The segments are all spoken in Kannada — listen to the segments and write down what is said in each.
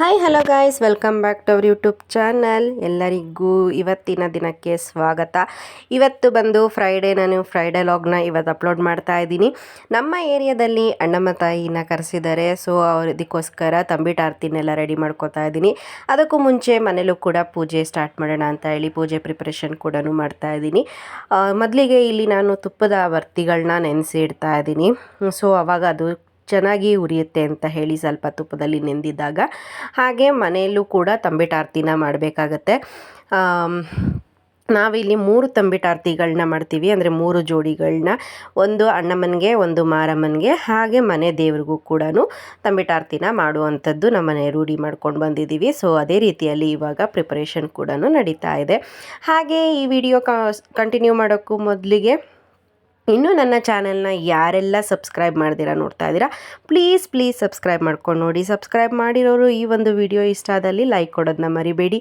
Hi hello guys welcome back to our YouTube channel ಎಲ್ಲರಿಗೂ ಇವತ್ತಿನ ದಿನಕ್ಕೆ ಸ್ವಾಗತ. ಇವತ್ತು ಬಂದು ಫ್ರೈಡೇ ನಾನು ಫ್ರೈಡೇ ಲಾಗ್ನ ಇವತ್ತು ಅಪ್ಲೋಡ್ ಮಾಡ್ತಾ ಇದ್ದೀನಿ. ನಮ್ಮ ಏರಿಯಾದಲ್ಲಿ ಅಣ್ಣಮ್ಮ ತಾಯಿನ ಕರೆಸಿದ್ದಾರೆ. ಸೊ ಅವ್ರ ಇದಕ್ಕೋಸ್ಕರ ತಂಬಿಟ್ಟು ಆರ್ತಿನೆಲ್ಲ ರೆಡಿ ಮಾಡ್ಕೋತಾ ಇದ್ದೀನಿ. ಅದಕ್ಕೂ ಮುಂಚೆ ಮನೇಲೂ ಕೂಡ ಪೂಜೆ ಸ್ಟಾರ್ಟ್ ಮಾಡೋಣ ಅಂತ ಹೇಳಿ ಪೂಜೆ ಪ್ರಿಪ್ರೇಷನ್ ಕೂಡ ಮಾಡ್ತಾ ಇದ್ದೀನಿ. ಮೊದಲಿಗೆ ಇಲ್ಲಿ ನಾನು ತುಪ್ಪದ ವರ್ತಿಗಳನ್ನ ನೆನೆಸಿ ಇಡ್ತಾ ಇದ್ದೀನಿ. ಸೊ ಅವಾಗ ಅದು ಚೆನ್ನಾಗಿ ಉರಿಯುತ್ತೆ ಅಂತ ಹೇಳಿ ಸ್ವಲ್ಪ ತುಪ್ಪದಲ್ಲಿ ನೆಂದಿದ್ದಾಗ ಹಾಗೆ ಮನೆಯಲ್ಲೂ ಕೂಡ ತಂಬಿಟಾರ್ತಿನ ಮಾಡಬೇಕಾಗತ್ತೆ. ನಾವಿಲ್ಲಿ ಮೂರು ತಂಬಿಟಾರ್ತಿಗಳನ್ನ ಮಾಡ್ತೀವಿ. ಅಂದರೆ ಮೂರು ಜೋಡಿಗಳನ್ನ. ಒಂದು ಅಣ್ಣಮ್ಮನಿಗೆ, ಒಂದು ಮಾರಮ್ಮನಿಗೆ, ಹಾಗೆ ಮನೆ ದೇವ್ರಿಗೂ ಕೂಡ ತಂಬಿಟಾರ್ತಿನ ಮಾಡುವಂಥದ್ದು ನಮ್ಮನೆ ರೂಢಿ ಮಾಡ್ಕೊಂಡು ಬಂದಿದ್ದೀವಿ. ಸೊ, ಅದೇ ರೀತಿಯಲ್ಲಿ ಇವಾಗ ಪ್ರಿಪರೇಷನ್ ಕೂಡ ನಡೀತಾ ಇದೆ. ಹಾಗೆ ಈ ವಿಡಿಯೋ ಕಂಟಿನ್ಯೂ ಮಾಡೋಕ್ಕೂ ಮೊದಲಿಗೆ ಇನ್ನೂ ನನ್ನ ಚಾನೆಲ್ನ ಯಾರೆಲ್ಲ ಸಬ್ಸ್ಕ್ರೈಬ್ ಮಾಡ್ದಿರಾ ನೋಡ್ತಾ ಇದ್ದೀರಾ ಪ್ಲೀಸ್ ಪ್ಲೀಸ್ ಸಬ್ಸ್ಕ್ರೈಬ್ ಮಾಡ್ಕೊಂಡು ನೋಡಿ. ಸಬ್ಸ್ಕ್ರೈಬ್ ಮಾಡಿರೋರು ಈ ಒಂದು ವಿಡಿಯೋ ಇಷ್ಟ ಆದಲ್ಲಿ ಲೈಕ್ ಕೊಡೋದನ್ನ ಮರಿಬೇಡಿ.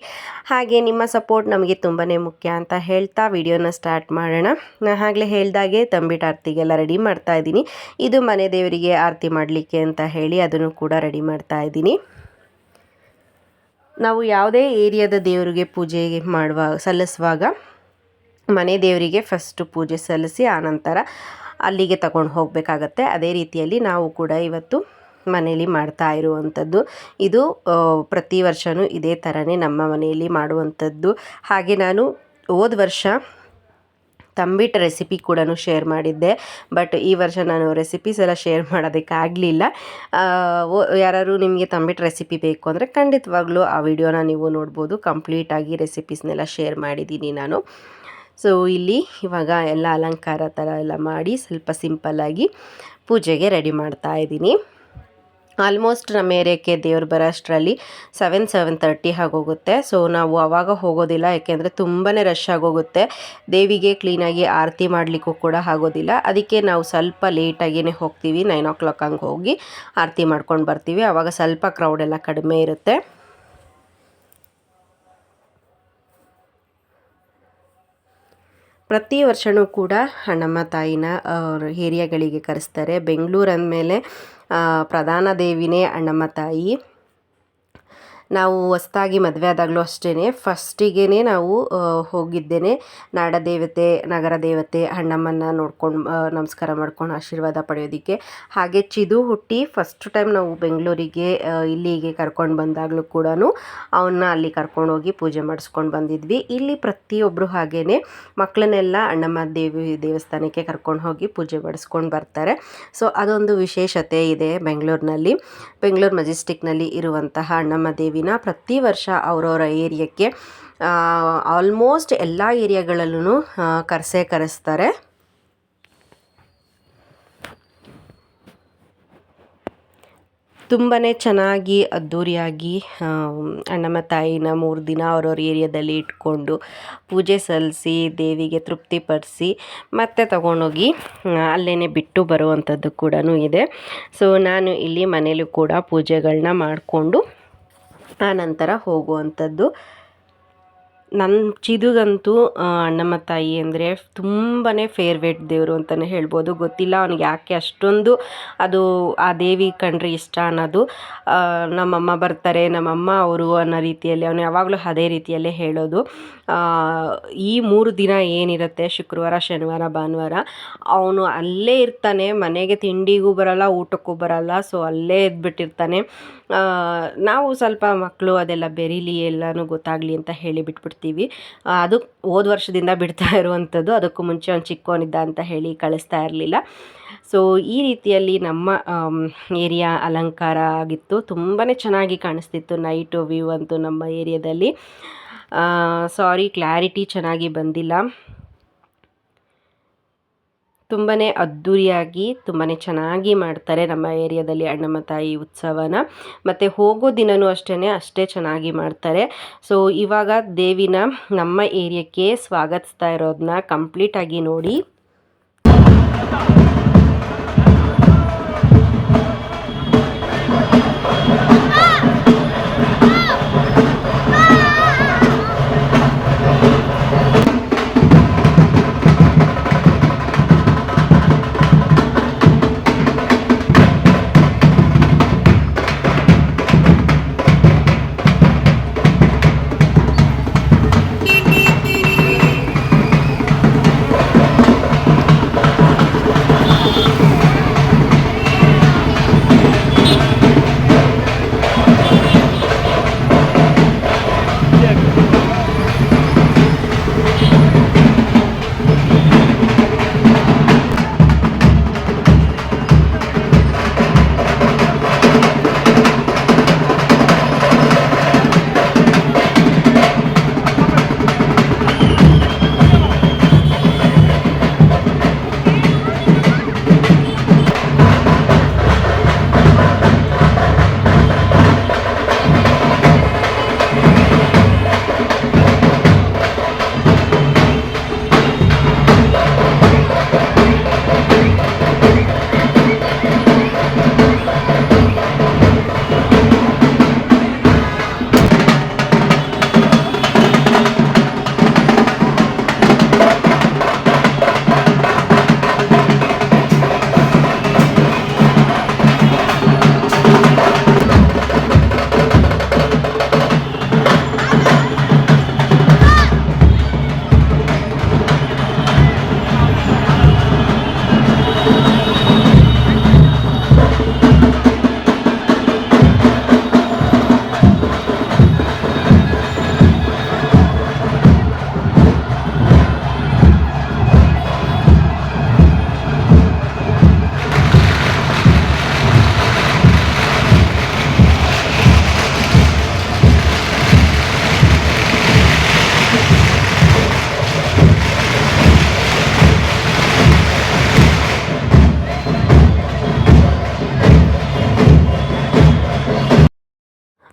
ಹಾಗೆ ನಿಮ್ಮ ಸಪೋರ್ಟ್ ನಮಗೆ ತುಂಬಾ ಮುಖ್ಯ ಅಂತ ಹೇಳ್ತಾ ವಿಡಿಯೋನ ಸ್ಟಾರ್ಟ್ ಮಾಡೋಣ. ನಾನು ಆಗಲೇ ಹೇಳ್ದಾಗೆ ತಂಬಿಟ್ಟು ಆರತಿಗೆಲ್ಲ ರೆಡಿ ಮಾಡ್ತಾ ಇದ್ದೀನಿ. ಇದು ಮನೆ ದೇವರಿಗೆ ಆರತಿ ಮಾಡಲಿಕ್ಕೆ ಅಂತ ಹೇಳಿ ಅದನ್ನು ಕೂಡ ರೆಡಿ ಮಾಡ್ತಾ ಇದ್ದೀನಿ. ನಾವು ಯಾವುದೇ ಏರಿಯಾದ ದೇವರಿಗೆ ಪೂಜೆ ಮಾಡುವ, ಸಲ್ಲಿಸುವಾಗ ಮನೆ ದೇವರಿಗೆ ಫಸ್ಟು ಪೂಜೆ ಸಲ್ಲಿಸಿ ಆನಂತರ ಅಲ್ಲಿಗೆ ತಗೊಂಡು ಹೋಗಬೇಕಾಗತ್ತೆ. ಅದೇ ರೀತಿಯಲ್ಲಿ ನಾವು ಕೂಡ ಇವತ್ತು ಮನೆಯಲ್ಲಿ ಮಾಡ್ತಾ ಇರುವಂಥದ್ದು. ಇದು ಪ್ರತಿ ವರ್ಷವೂ ಇದೇ ಥರನೇ ನಮ್ಮ ಮನೆಯಲ್ಲಿ ಮಾಡುವಂಥದ್ದು. ಹಾಗೆ ನಾನು ಹೋದ ವರ್ಷ ತಂಬಿಟ್ಟು ರೆಸಿಪಿ ಕೂಡ ಶೇರ್ ಮಾಡಿದ್ದೆ. ಬಟ್ ಈ ವರ್ಷ ನಾನು ರೆಸಿಪೀಸ್ ಎಲ್ಲ ಶೇರ್ ಮಾಡೋದಕ್ಕಾಗಲಿಲ್ಲ ಯಾರು ನಿಮಗೆ ತಂಬಿಟ್ಟು ರೆಸಿಪಿ ಬೇಕು ಅಂದರೆ ಖಂಡಿತವಾಗ್ಲೂ ಆ ವಿಡಿಯೋನ ನೀವು ನೋಡ್ಬೋದು. ಕಂಪ್ಲೀಟಾಗಿ ರೆಸಿಪೀಸ್ನೆಲ್ಲ ಶೇರ್ ಮಾಡಿದ್ದೀನಿ ನಾನು. ಸೊ ಇಲ್ಲಿ ಇವಾಗ ಎಲ್ಲ ಅಲಂಕಾರ ಥರ ಎಲ್ಲ ಮಾಡಿ ಸ್ವಲ್ಪ ಸಿಂಪಲ್ಲಾಗಿ ಪೂಜೆಗೆ ರೆಡಿ ಮಾಡ್ತಾ ಇದ್ದೀನಿ. ಆಲ್ಮೋಸ್ಟ್ ನಮ್ಮ ಏರಿಯಾಕ್ಕೆ ದೇವ್ರು ಬರೋ ಅಷ್ಟರಲ್ಲಿ ಸೆವೆನ್ ಸೆವೆನ್ ತರ್ಟಿ ಆಗೋಗುತ್ತೆ. ಸೊ ನಾವು ಆವಾಗ ಹೋಗೋದಿಲ್ಲ, ಯಾಕೆಂದರೆ ತುಂಬಾ ರಶ್ ಆಗೋಗುತ್ತೆ. ದೇವಿಗೆ ಕ್ಲೀನಾಗಿ ಆರತಿ ಮಾಡಲಿಕ್ಕೂ ಕೂಡ ಆಗೋದಿಲ್ಲ. ಅದಕ್ಕೆ ನಾವು ಸ್ವಲ್ಪ ಲೇಟಾಗಿಯೇ ಹೋಗ್ತೀವಿ ನೈನ್ ಓ ಕ್ಲಾಕ್ ಹಂಗೆ ಹೋಗಿ ಆರತಿ ಮಾಡ್ಕೊಂಡು ಬರ್ತೀವಿ. ಆವಾಗ ಸ್ವಲ್ಪ ಕ್ರೌಡೆಲ್ಲ ಕಡಿಮೆ ಇರುತ್ತೆ. ಪ್ರತಿ ವರ್ಷವೂ ಕೂಡ ನಮ್ಮ ತಾಯಿನ ಏರಿಯಾಗಳಿಗೆ ಕರೆಸ್ತಾರೆ. ಬೆಂಗಳೂರು ಅಂದಮೇಲೆ ಪ್ರಧಾನ ದೇವಿನೇ ಅಣ್ಣಮ್ಮ ತಾಯಿ. ನಾವು ಹೊಸ್ದಾಗಿ ಮದುವೆ ಆದಾಗಲೂ ಅಷ್ಟೇ ಫಸ್ಟಿಗೆ ನಾವು ಹೋಗಿದ್ದೇನೆ. ನಾಡದೇವತೆ ನಗರ ದೇವತೆ ಅಣ್ಣಮ್ಮನ ನೋಡ್ಕೊಂಡು ನಮಸ್ಕಾರ ಮಾಡ್ಕೊಂಡು ಆಶೀರ್ವಾದ ಪಡೆಯೋದಕ್ಕೆ. ಹಾಗೆ ಚಿದು ಹುಟ್ಟಿ ಫಸ್ಟ್ ಟೈಮ್ ನಾವು ಬೆಂಗಳೂರಿಗೆ ಇಲ್ಲಿಗೆ ಕರ್ಕೊಂಡು ಬಂದಾಗಲೂ ಕೂಡ ಅವನ್ನ ಅಲ್ಲಿ ಕರ್ಕೊಂಡು ಹೋಗಿ ಪೂಜೆ ಮಾಡಿಸ್ಕೊಂಡು ಬಂದಿದ್ವಿ. ಇಲ್ಲಿ ಪ್ರತಿಯೊಬ್ಬರು ಹಾಗೇ ಮಕ್ಕಳನ್ನೆಲ್ಲ ಅಣ್ಣಮ್ಮ ದೇವಿ ದೇವಸ್ಥಾನಕ್ಕೆ ಕರ್ಕೊಂಡು ಹೋಗಿ ಪೂಜೆ ಮಾಡಿಸ್ಕೊಂಡು ಬರ್ತಾರೆ. ಸೊ ಅದೊಂದು ವಿಶೇಷತೆ ಇದೆ ಬೆಂಗಳೂರಿನಲ್ಲಿ. ಬೆಂಗಳೂರು ಮೆಜೆಸ್ಟಿಕ್ನಲ್ಲಿ ಇರುವಂತಹ ಅಣ್ಣಮ್ಮ ದೇವಿ ದಿನ ಪ್ರತಿ ವರ್ಷ ಅವರವರ ಏರಿಯಾಕ್ಕೆ ಆಲ್ಮೋಸ್ಟ್ ಎಲ್ಲ ಏರಿಯಾಗಳಲ್ಲೂ ಕರೆಸೇ ಕರೆಸ್ತಾರೆ. ತುಂಬಾ ಚೆನ್ನಾಗಿ ಅದ್ಧೂರಿಯಾಗಿ ಅಣ್ಣಮ್ಮ ತಾಯಿನ ಮೂರು ದಿನ ಅವ್ರವ್ರ ಏರಿಯಾದಲ್ಲಿ ಇಟ್ಕೊಂಡು ಪೂಜೆ ಸಲ್ಲಿಸಿ, ದೇವಿಗೆ ತೃಪ್ತಿಪಡಿಸಿ ಮತ್ತೆ ತಗೊಂಡೋಗಿ ಅಲ್ಲೇ ಬಿಟ್ಟು ಬರುವಂಥದ್ದು ಕೂಡ ಇದೆ. ಸೊ ನಾನು ಇಲ್ಲಿ ಮನೇಲೂ ಕೂಡ ಪೂಜೆಗಳನ್ನ ಮಾಡಿಕೊಂಡು ಆ ನಂತರ ಹೋಗುವಂಥದ್ದು. ನನ್ನ ಚಿದುಗಂತೂ ಅಣ್ಣಮ್ಮ ತಾಯಿ ಅಂದರೆ ತುಂಬಾ ಫೇವ್ರೇಟ್ ದೇವರು ಅಂತಲೇ ಹೇಳ್ಬೋದು. ಗೊತ್ತಿಲ್ಲ ಅವ್ನಿಗೆ ಯಾಕೆ ಅಷ್ಟೊಂದು ಅದು ಆ ದೇವಿ ಕಂಡ್ರೆ ಇಷ್ಟ ಅನ್ನೋದು. ನಮ್ಮಮ್ಮ ಬರ್ತಾರೆ, ನಮ್ಮಮ್ಮ ಅವರು ಅನ್ನೋ ರೀತಿಯಲ್ಲಿ, ಅವನು ಯಾವಾಗಲೂ ಅದೇ ರೀತಿಯಲ್ಲೇ ಹೇಳೋದು. ಈ ಮೂರು ದಿನ ಏನಿರುತ್ತೆ? ಶುಕ್ರವಾರ, ಶನಿವಾರ, ಭಾನುವಾರ. ಅವನು ಅಲ್ಲೇ ಇರ್ತಾನೆ, ಮನೆಗೆ ತಿಂಡಿಗೂ ಬರಲ್ಲ, ಊಟಕ್ಕೂ ಬರಲ್ಲ ಸೊ ಅಲ್ಲೇ ಇದ್ಬಿಟ್ಟಿರ್ತಾನೆ. ನಾವು ಸ್ವಲ್ಪ ಮಕ್ಕಳು ಅದೆಲ್ಲ ಬೆರೀಲಿ ಎಲ್ಲನೂ ಗೊತ್ತಾಗಲಿ ಅಂತ ಹೇಳಿ ಬಿಟ್ಬಿಡ್ತೀವಿ. ಅದು ಹೋದ ವರ್ಷದಿಂದ ಬಿಡ್ತಾ ಇರುವಂಥದ್ದು. ಅದಕ್ಕೂ ಮುಂಚೆ ಅವ್ನು ಚಿಕ್ಕವನಿದ್ದ ಅಂತ ಹೇಳಿ ಕಳಿಸ್ತಾ ಇರಲಿಲ್ಲ. ಸೊ ಈ ರೀತಿಯಲ್ಲಿ ನಮ್ಮ ಏರಿಯಾ ಅಲಂಕಾರ ಆಗಿತ್ತು. ತುಂಬಾ ಚೆನ್ನಾಗಿ ಕಾಣಿಸ್ತಿತ್ತು ನೈಟು ವ್ಯೂ ಅಂತೂ ನಮ್ಮ ಏರಿಯಾದಲ್ಲಿ. ಸಾರಿ ಕ್ಲಾರಿಟಿ ಚೆನ್ನಾಗಿ ಬಂದಿಲ್ಲ. ತುಂಬಾ ಅದ್ಧೂರಿಯಾಗಿ ತುಂಬಾ ಚೆನ್ನಾಗಿ ಮಾಡ್ತಾರೆ ನಮ್ಮ ಏರಿಯಾದಲ್ಲಿ ಅಣ್ಣಮ್ಮ ತಾಯಿ ಉತ್ಸವನ. ಮತ್ತು ಹೋಗೋ ದಿನವೂ ಅಷ್ಟೇ ಅಷ್ಟೇ ಚೆನ್ನಾಗಿ ಮಾಡ್ತಾರೆ. ಸೊ ಇವಾಗ ದೇವಿನ ನಮ್ಮ ಏರಿಯಾಕ್ಕೆ ಸ್ವಾಗತಿಸ್ತಾ ಇರೋದನ್ನ ಕಂಪ್ಲೀಟಾಗಿ ನೋಡಿ.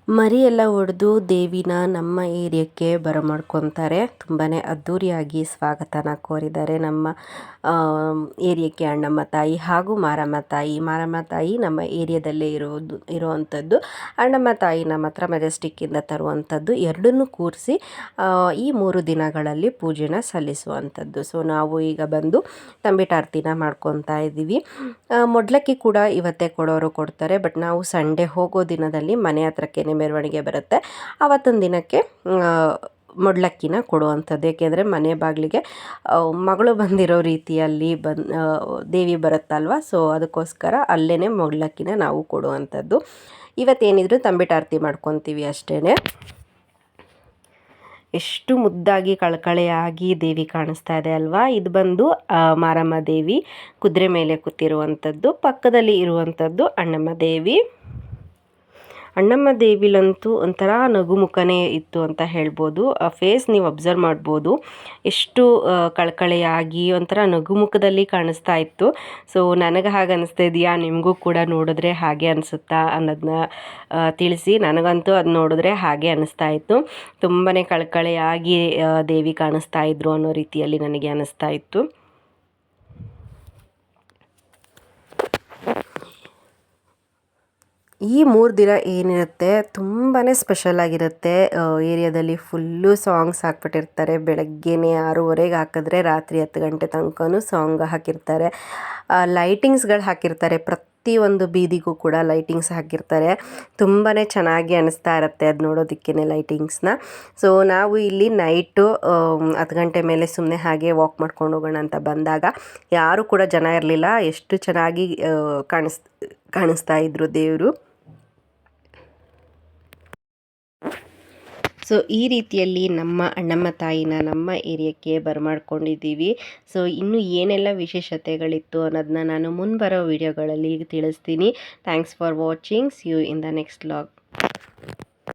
ಮರಿ ಎಲ್ಲ ಹೊಡೆದು ದೇವಿನ ನಮ್ಮ ಏರಿಯಾಕ್ಕೆ ಬರಮಾಡ್ಕೊತಾರೆ. ತುಂಬಾ ಅದ್ಧೂರಿಯಾಗಿ ಸ್ವಾಗತನ ಕೋರಿದ್ದಾರೆ ನಮ್ಮ ಏರಿಯಾಕ್ಕೆ ಅಣ್ಣಮ್ಮ ತಾಯಿ ಹಾಗೂ ಮಾರಮ್ಮ ತಾಯಿ. ಮಾರಮ್ಮ ತಾಯಿ ನಮ್ಮ ಏರಿಯಾದಲ್ಲೇ ಇರೋದು, ಇರುವಂಥದ್ದು. ಅಣ್ಣಮ್ಮ ತಾಯಿ ನಮ್ಮ ಹತ್ರ ಮೆಜೆಸ್ಟಿಕ್ಕಿಂದ ತರುವಂಥದ್ದು. ಎರಡನ್ನೂ ಕೂರಿಸಿ ಈ ಮೂರು ದಿನಗಳಲ್ಲಿ ಪೂಜೆನ ಸಲ್ಲಿಸುವಂಥದ್ದು. ಸೊ ನಾವು ಈಗ ಬಂದು ತಂಬಿಟಾರ್ತಿನ ಮಾಡ್ಕೊತಾ ಇದ್ದೀವಿ. ಮೊಡ್ಲಕ್ಕಿ ಕೂಡ ಇವತ್ತೇ ಕೊಡೋರು ಕೊಡ್ತಾರೆ. ಬಟ್ ನಾವು ಸಂಡೇ ಹೋಗೋ ದಿನದಲ್ಲಿ ಮನೆ ಹತ್ರಕ್ಕೆ ಮೆರವಣಿಗೆ ಬರುತ್ತೆ. ಆವತ್ತೊಂದು ದಿನಕ್ಕೆ ಮೊಡ್ಲಕ್ಕಿನ ಕೊಡುವಂಥದ್ದು. ಏಕೆಂದರೆ ಮನೆ ಬಾಗಿಲಿಗೆ ಮಗಳು ಬಂದಿರೋ ರೀತಿಯಲ್ಲಿ ಬನ್ ದೇವಿ ಬರುತ್ತಲ್ವ? ಸೊ, ಅದಕ್ಕೋಸ್ಕರ ಅಲ್ಲೇ ಮೊಡ್ಲಕ್ಕಿನ ನಾವು ಕೊಡುವಂಥದ್ದು. ಇವತ್ತೇನಿದ್ರು ತಂಬಿಟಾರ್ತಿ ಮಾಡ್ಕೊತೀವಿ ಅಷ್ಟೇ ಎಷ್ಟು ಮುದ್ದಾಗಿ ಕಳಕಳೆಯಾಗಿ ದೇವಿ ಕಾಣಿಸ್ತಾ ಇದೆ ಅಲ್ವಾ? ಇದು ಬಂದು ಮಾರಮ್ಮ ದೇವಿ ಕುದುರೆ ಮೇಲೆ ಕೂತಿರುವಂಥದ್ದು, ಪಕ್ಕದಲ್ಲಿ ಇರುವಂಥದ್ದು ಅಣ್ಣಮ್ಮ ದೇವಿ. ಅಣ್ಣಮ್ಮ ದೇವಿಲಂತೂ ಒಂಥರ ನಗುಮುಖನೇ ಇತ್ತು ಅಂತ ಹೇಳ್ಬೋದು. ಆ ಫೇಸ್ ನೀವು ಅಬ್ಸರ್ವ್ ಮಾಡ್ಬೋದು. ಎಷ್ಟು ಕಳಕಳೆಯಾಗಿ ಒಂಥರ ನಗುಮುಖದಲ್ಲಿ ಕಾಣಿಸ್ತಾ ಇತ್ತು. ಸೊ ನನಗೆ ಹಾಗೆ ಅನಿಸ್ತಾ ಇದೆಯಾ? ನಿಮಗೂ ಕೂಡ ನೋಡಿದ್ರೆ ಹಾಗೆ ಅನಿಸುತ್ತಾ ಅನ್ನೋದನ್ನ ತಿಳಿಸಿ. ನನಗಂತೂ ಅದು ನೋಡಿದ್ರೆ ಹಾಗೆ ಅನಿಸ್ತಾ ಇತ್ತು. ತುಂಬಾ ಕಳಕಳೆಯಾಗಿ ದೇವಿ ಕಾಣಿಸ್ತಾ ಇದ್ರು ಅನ್ನೋ ರೀತಿಯಲ್ಲಿ ನನಗೆ ಅನಿಸ್ತಾ ಇತ್ತು. ಈ ಮೂರು ದಿನ ಏನಿರುತ್ತೆ ತುಂಬಾ ಸ್ಪೆಷಲಾಗಿರುತ್ತೆ ಏರಿಯಾದಲ್ಲಿ ಫುಲ್ಲು ಸಾಂಗ್ಸ್ ಹಾಕ್ಬಿಟ್ಟಿರ್ತಾರೆ. ಬೆಳಗ್ಗೆನೇ ಆರೂವರೆಗೆ ಹಾಕಿದ್ರೆ ರಾತ್ರಿ ಹತ್ತು ಗಂಟೆ ತನಕನೂ ಸಾಂಗ್ ಹಾಕಿರ್ತಾರೆ. ಲೈಟಿಂಗ್ಸ್ಗಳು ಹಾಕಿರ್ತಾರೆ. ಪ್ರತಿ ಒಂದು ಬೀದಿಗೂ ಕೂಡ ಲೈಟಿಂಗ್ಸ್ ಹಾಕಿರ್ತಾರೆ. ತುಂಬಾ ಚೆನ್ನಾಗಿ ಅನಿಸ್ತಾ ಇರುತ್ತೆ ಅದು ನೋಡೋದಕ್ಕೇ ಲೈಟಿಂಗ್ಸ್ನ ಸೊ ನಾವು ಇಲ್ಲಿ ನೈಟು ಹತ್ತು ಗಂಟೆ ಮೇಲೆ ಸುಮ್ಮನೆ ಹಾಗೆ ವಾಕ್ ಮಾಡ್ಕೊಂಡು ಹೋಗೋಣ ಅಂತ ಬಂದಾಗ ಯಾರೂ ಕೂಡ ಜನ ಇರಲಿಲ್ಲ. ಎಷ್ಟು ಚೆನ್ನಾಗಿ ಕಾಣಿಸ್, ಕಾಣಿಸ್ತಾ ಇದ್ರು ದೇವರು. ಸೊ ಈ ರೀತಿಯಲ್ಲಿ ನಮ್ಮ ಅಣ್ಣಮ್ಮ ತಾಯಿನ, ನಮ್ಮ ಏರಿಯಾಕ್ಕೆ ಬರಮಾಡ್ಕೊಂಡಿದ್ದೀವಿ. ಸೊ ಇನ್ನು ಏನೆಲ್ಲ ವಿಶೇಷತೆಗಳಿತ್ತು ಅನ್ನೋದನ್ನ ನಾನು ಮುಂಬರೋ ವಿಡಿಯೋಗಳಲ್ಲಿ ತಿಳಿಸ್ತೀನಿ. Thanks for watching see you in the next vlog